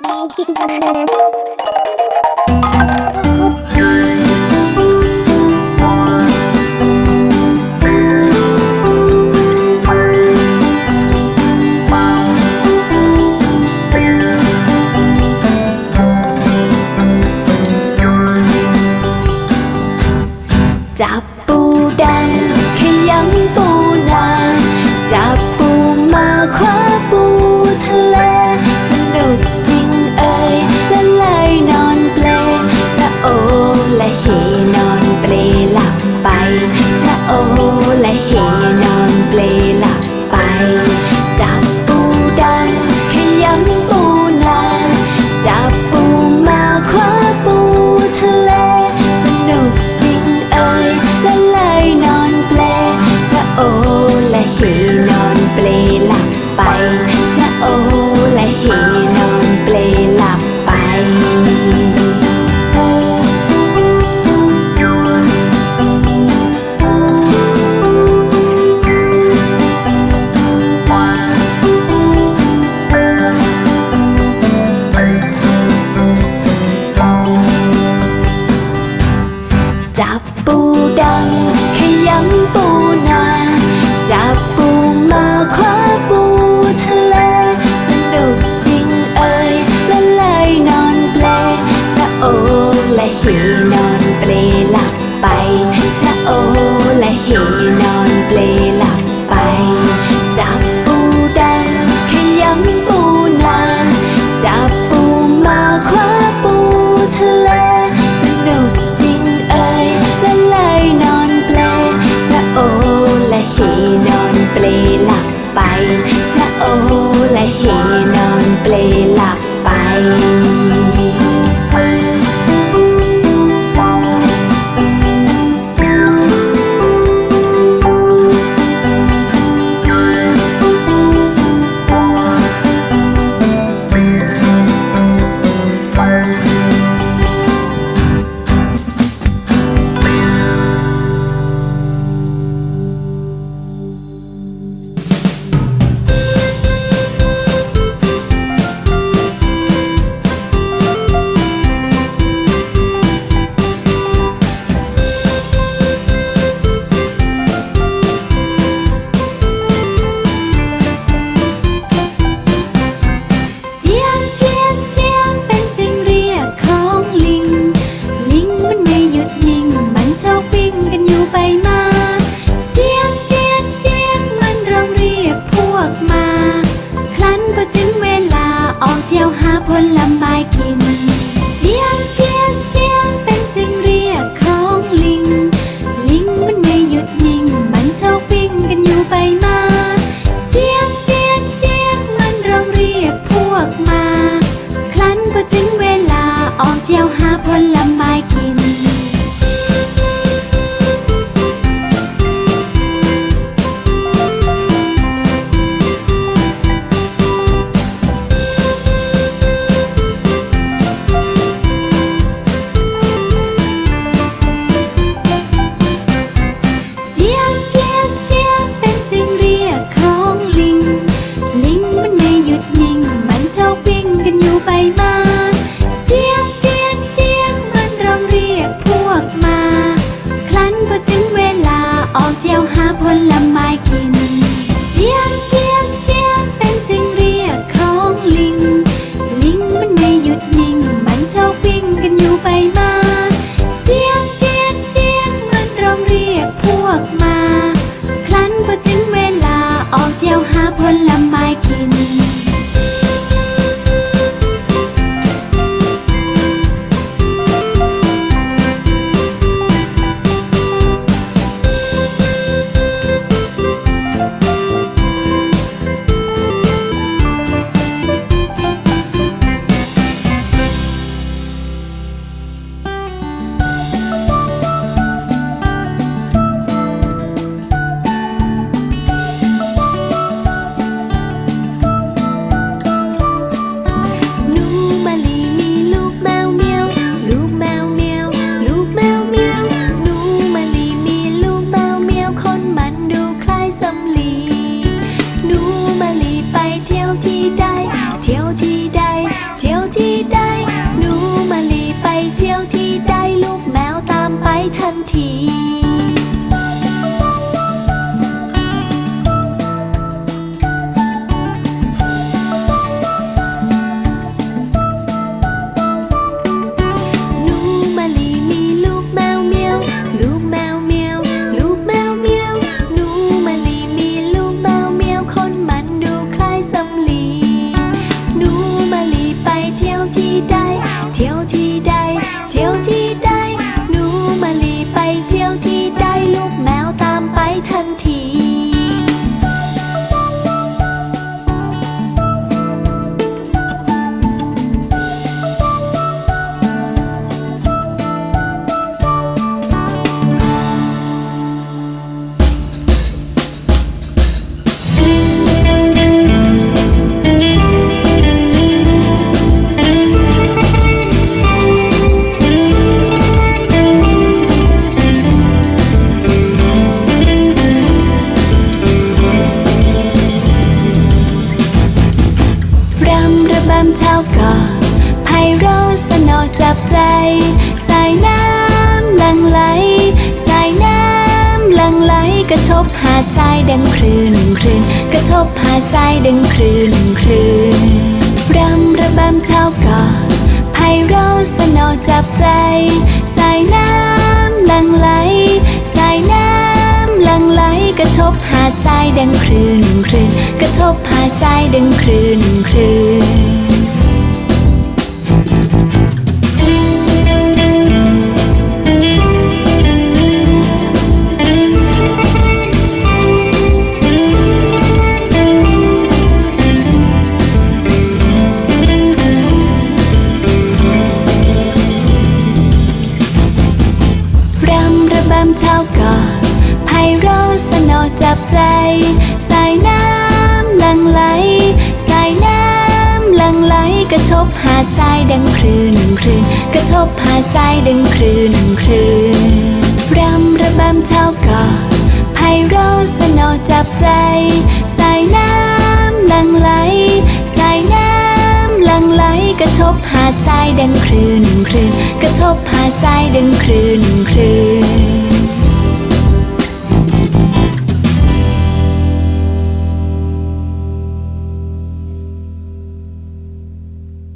Görüşmek üzere. โอและเฮนอนเปลหลับไป ไปมา เจี๊ยบเจี๊ยบเจี๊ยบมันร้องเรียกพวกมา ครั้นก็ถึงเวลาออกเที่ยวหาผลไม้กิน I can ที บหาดทรายดังคลื่นคลื่นกระทบหาดทรายดังคลื่นคลื่นรำระบำเช้าก่อไพเราะสนอจับใจ สายน้ำหลังไหล สายน้ำหลังไหลกระทบหาดทรายดังคลื่นคลื่นกระทบหาดทรายดังคลื่นคลื่น จับใจ สายน้ำลังไหล สายน้ำลังไหล กระทบหาดทรายดังคลื่นคลื่นกระทบหาดทรายดังคลื่นคลื่นรำระบำเช้าก่อไพเราะสนอจับใจ สายน้ำลังไหล สายน้ำลังไหล กระทบหาดทรายดังคลื่นคลื่นกระทบหาดทรายดังคลื่นคลื่น